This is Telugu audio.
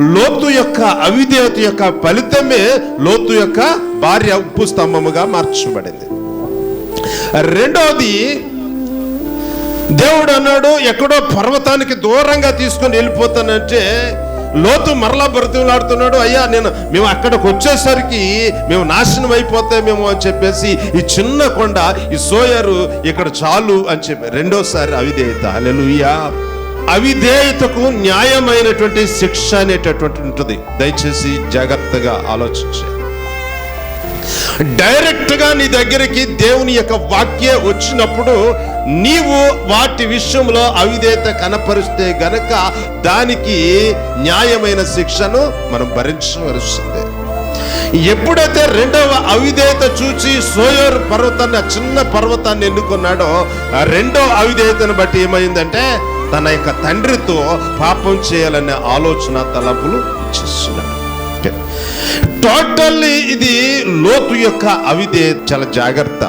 లోతు యొక్క అవిధేయత యొక్క ఫలితమే లోతు యొక్క భార్య ఉప్పు స్తంభముగా మార్చబడింది. రెండవది దేవుడు అన్నాడు ఎక్కడో పర్వతానికి దూరంగా తీసుకొని వెళ్ళిపోతానంటే లోతు మరలా బ్రతిమలాడుతున్నాడు అయ్యా నేను మేము అక్కడికి వచ్చేసరికి మేము నాశనం అయిపోతామేమో అని చెప్పేసి ఈ చిన్న కొండ ఈ సోయరు ఇక్కడ చాలు అని చెప్పి రెండోసారి అవిధేయత. అలెలుయ్యా అవిధేయతకు న్యాయమైనటువంటి శిక్ష అనేటటువంటి ఉంటుంది. దయచేసి జాగ్రత్తగా ఆలోచించే డైరెక్ట్గా నీ దగ్గరికి దేవుని యొక్క వాక్య వచ్చినప్పుడు నీవు వాటి విషయంలో అవిధేయత కనపరిస్తే గనక దానికి న్యాయమైన శిక్షను మనం భరించవలసిందే ఎప్పుడైతే రెండవ అవిధేయత చూచి సోయోర్ పర్వతాన్ని ఆ చిన్న పర్వతాన్ని ఎన్నుకున్నాడో రెండవ రెండో అవిధేయతను బట్టి ఏమైందంటే తన యొక్క తండ్రితో పాపం చేయాలనే ఆలోచన తలపులు చేస్తున్నాడు టోటల్లీ ఇది లోతు యొక్క అవిదే చాలా జాగ్రత్త.